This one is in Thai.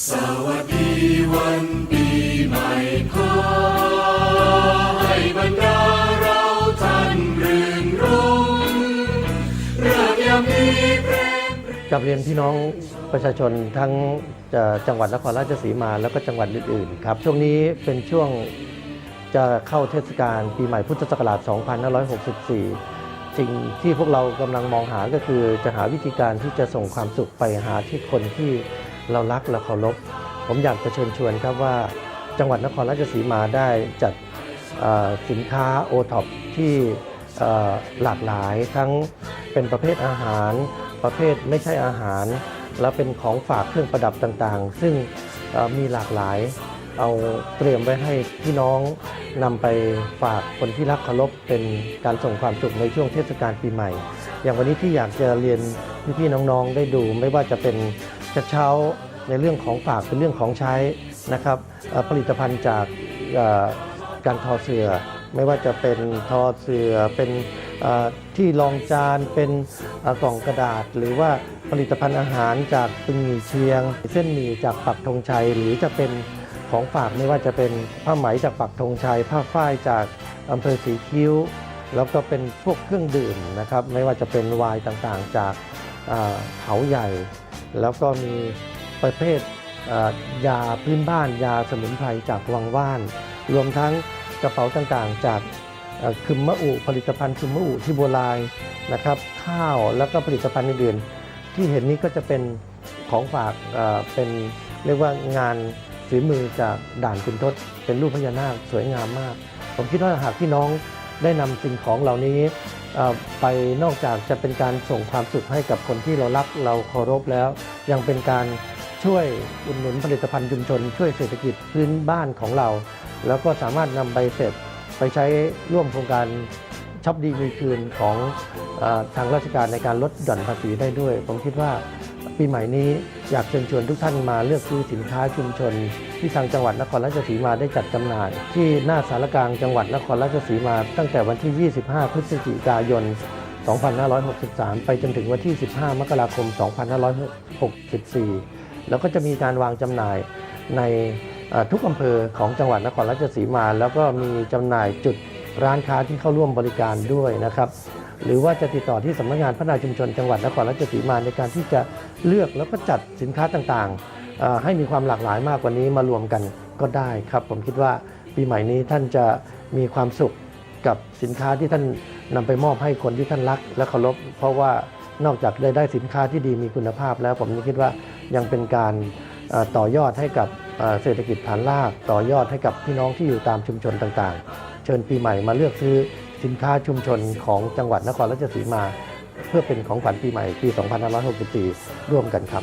สวัสดีวันปีใหม่ขอให้บรรดาเราท่านรื่นรมเริ่มยามนี้เพลงกับเรียนพี่น้องประชาชนทั้งจังหวัดนครราชสีมาแล้วก็จังหวัดอื่นๆครับ ช่วงนี้เป็นช่วงจะเข้าเทศกาลปีใหม่พุทธศักราช 2564 สิ่งที่พวกเรากำลังมองหาก็คือจะหาวิธีการที่จะส่งความสุขไปหาที่คนที่ เรารักและเคารพผมอยากจะเชิญชวนครับว่าจังหวัดนครราชสีมาได้จัดสินค้าโอท็อปที่หลากหลายทั้งเป็นประเภทอาหาร ประเภทไม่ใช่อาหาร และเป็นของฝากเครื่องประดับต่างๆ ซึ่งมีหลากหลายเอาเตรียมไว้ให้พี่น้องนำไปฝากคนที่รักเคารพเป็นการส่งความสุขในช่วงเทศกาลปีใหม่ อย่างวันนี้ที่อยากจะเรียนพี่ๆน้องๆได้ดู ไม่ว่าจะเป็น กระเช้าในเรื่องของฝากเป็นเรื่องของใช้นะครับผลิตภัณฑ์จากการทอเสือ ไม่ว่าจะเป็นทอเสือเป็นที่รองจานเป็นกล่องกระดาษ หรือว่าผลิตภัณฑ์อาหารจากตึงหมี่เชียง เส้นหมี่จากปักธงชัย หรือจะเป็นของฝากไม่ว่าจะเป็นผ้าไหมจากปักธงชัย ผ้าฝ้ายจากอำเภอสีคิ้ว แล้วก็เป็นพวกเครื่องดื่มนะครับ ไม่ว่าจะเป็นไวน์ต่างๆ จาก เขาใหญ่ แล้วก็มีประเภทยาพื้นบ้านยาสมุนไพรจากวังว่าน รวมทั้งกระเป๋าต่างๆ จากคึมมะอุผลิตภัณฑ์คึมมะอุที่โบราณนะครับ ข้าวแล้วก็ผลิตภัณฑ์อื่นๆที่เห็นนี้ก็จะเป็นของฝากเป็นเรียกว่างานฝีมือจากด่านคุณทศเป็นรูปพญานาคสวยงามมาก ผมคิดว่าหากพี่น้อง ได้นำสิ่งของเหล่านี้ไปนอกจากจะเป็นการส่งความสุขให้กับคนที่เรารักเราเคารพแล้ว ยังเป็นการช่วยอุดหนุนผลิตภัณฑ์ชุมชน ช่วยเศรษฐกิจพื้นบ้านของเรา แล้วก็สามารถนำใบเสร็จไปใช้ร่วมโครงการช็อปดีมีคืนของอทางราชการในการลดหย่อนภาษีได้ด้วย ผมคิดว่า ปีใหม่นี้อยากเชิญชวนทุกท่านมาเลือกซื้อสินค้าชุมชน ที่ทางจังหวัดนครราชสีมาได้จัดจำหน่าย ที่หน้าสารกลางจังหวัดนครราชสีมา ตั้งแต่วันที่ 25 พฤศจิกายน 2563 ไปจนถึงวันที่ 15 มกราคม 2564 แล้วก็จะมีการวางจำหน่ายในทุกอำเภอของจังหวัดนครราชสีมา แล้วก็มีจำหน่ายจุด ร้านค้าที่เข้าร่วมบริการด้วยนะครับ หรือว่าจะติดต่อที่สำนักงานพัฒนาชุมชนจังหวัดนครราชสีมาในการที่จะเลือกแล้วก็จัดสินค้าต่างๆ ให้มีความหลากหลายมากกว่านี้มารวมกันก็ได้ครับ ผมคิดว่าปีใหม่นี้ท่านจะมีความสุขกับสินค้าที่ท่านนำไปมอบให้คนที่ท่านรักและเคารพเพราะว่านอกจากได้ได้สินค้าที่ดีมีคุณภาพแล้วผมคิดว่ายังเป็นการ ต่อยอดให้กับเศรษฐกิจฐานราก ต่อยอดให้กับพี่น้องที่อยู่ตามชุมชนต่างๆ เชิญปีใหม่มาเลือกซื้อสินค้าชุมชนของจังหวัดนครราชสีมา เพื่อเป็นของขวัญปีใหม่ปี 2564 ร่วมกันครับ